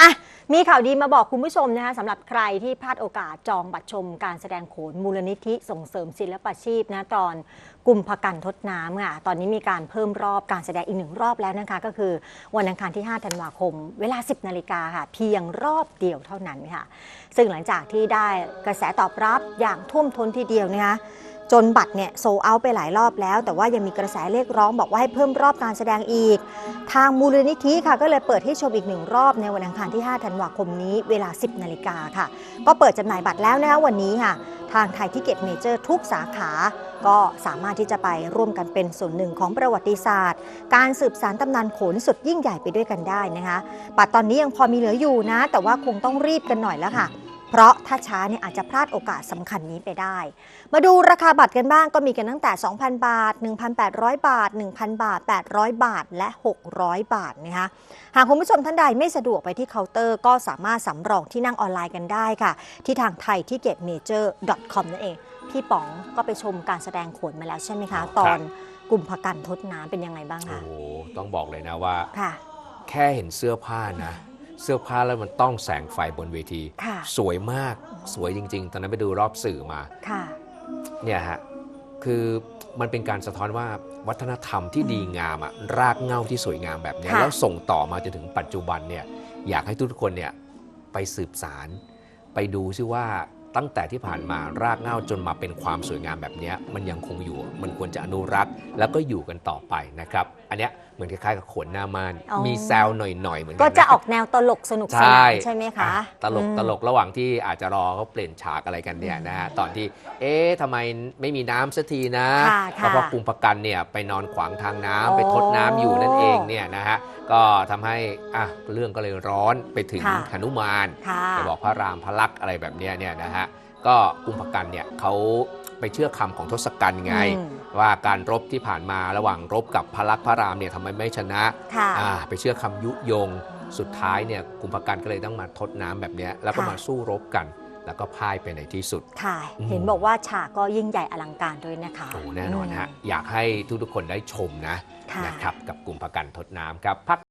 อะมีข่าวดีมาบอกคุณผู้ชมนะคะสำหรับใครที่พลาดโอกาสจองบัตรชมการแสดงโขนมูลนิธิส่งเสริมศิลปาชีพนะตอนกลุ่มพกันทดน้ำค่ะตอนนี้มีการเพิ่มรอบการแสดงอีกหนึ่งรอบแล้วนะคะ ก็คือวันอังคารที่ 5 ธันวาคม เวลา 10 นาฬิกาค่ะ เพียงรอบเดียวเท่านั้นค่ะ ซึ่งหลังจากที่ได้กระแสตอบรับอย่างท่วมท้นทีเดียวนะคะ จนบัตรเนี่ยโซเอาไปหลายรอบแล้ว แต่ว่ายังมีกระแสเรียกร้องบอกว่าให้เพิ่มรอบการแสดงอีก ทางมูลนิธิค่ะก็เลยเปิดให้ชมอีกหนึ่งรอบในวันอังคารที่ 5 ธันวาคมนี้เวลา 10 นาฬิกาค่ะ ก็เปิดจำหน่ายบัตรแล้วนะคะวันนี้ค่ะ ทางไทยที่เก็ตเมเจอร์ทุกสาขา ก็สามารถที่จะไปร่วมกันเป็นส่วนหนึ่งของประวัติศาสตร์ การสืบสารตำนานโขนสุดยิ่งใหญ่ไปด้วยกันได้นะคะบัตรตอนนี้ยังพอมีเหลืออยู่นะ แต่ว่าคงต้องรีบกันหน่อยแล้วค่ะ เพราะถ้าช้าเนี่ยอาจจะพลาดโอกาสสำคัญนี้ไปได้ มาดูราคาบัตรกันบ้างก็มีกันตั้งแต่ 2,000 บาท 1,800 บาท 1,000 บาท 800 บาท และ 600 บาทนะคะหากคุณผู้ชมท่านใดไม่สะดวกไปที่เคาน์เตอร์ ก็สามารถสำรองที่นั่งออนไลน์กันได้ค่ะ ที่ทางไทยที่เก็ตเมเจอร์ .com นั่นเอง พี่ป๋องก็ไปชมการแสดงโขนมาแล้วใช่ไหมคะ ตอนกลุ่มพกันทดน้ำเป็นยังไงบ้างโอ้คะโหต้องบอกเลยนะว่าค่ะแค่เห็นเสื้อผ้านะ เสื้อผ้าแล้วมันต้องแสงไฟบนเวทีค่ะสวยมากสวยจริง ๆ ตอนนั้นไปดูรอบสื่อมาค่ะเนี่ยฮะคือมันเป็นการสะท้อนว่าวัฒนธรรมที่ดีงามอะรากเหง้าที่สวยงามแบบเนี้ยค่ะแล้วส่งต่อมาจนถึงปัจจุบันเนี่ยอยากให้ทุกคนเนี่ยไปสืบสารไปดูซิว่า ตั้งแต่ที่ผ่านมารากเหง้าจนมาเป็นความสวยงามแบบเนี้ยมันยังคงอยู่ มันควรจะอนุรักษ์ แล้วก็อยู่กันต่อไปนะครับ อันเนี้ยเหมือนคล้ายๆกับขนหน้าม่านอ๋อมีแซวหน่อยๆเหมือนกัก็นจะนะออกแนวตลกสนุกสนานใช่ไหมคะอ่ตลกอืมตลกระหว่างที่อาจจะรอเขาเปลี่ยนฉากอะไรกันเนี่ยนะฮะตอนที่เอ๊ะทำไมไม่มีน้ำสักทีนะค่ะก็เพราะค่ะกรุงประกันเนี่ยไปนอนขวางทางน้ำโอ้ไปทดน้ำอยู่นั่นเองเนี่ยนะฮะก็ทำให้อะเรื่องก็เลยร้อนไปถึงค่ะหนุมานค่ะไปบอกพระรามพระลักษมณ์อะไรแบบเนี้ยเนี่ยนะฮะก็กรุงประกันเนี่ยเขาไปเชื่อคำของทศกัณฐ์ไงอืมว่าการรบที่ผ่านมาระหว่างรบกับพระลักษมณ์พระรามเนี่ยทำไมไม่ชนะค่ะอ่าไปเชื่อคำยุยงสุดท้ายเนี่ยกลุ่มประกันก็เลยต้องมาทดน้ำแบบเนี้ยแล้วก็ค่ะมาสู้รบกัน แล้วก็พ่ายไปในที่สุด ค่ะอืมเห็นบอกว่าฉากก็ยิ่งใหญ่อลังการด้วยนะคะโอ้แน่นอนฮะอยากให้ทุกๆคนได้ชมนะค่ะนะครับกับกลุ่มประกันทดน้ำครับพัก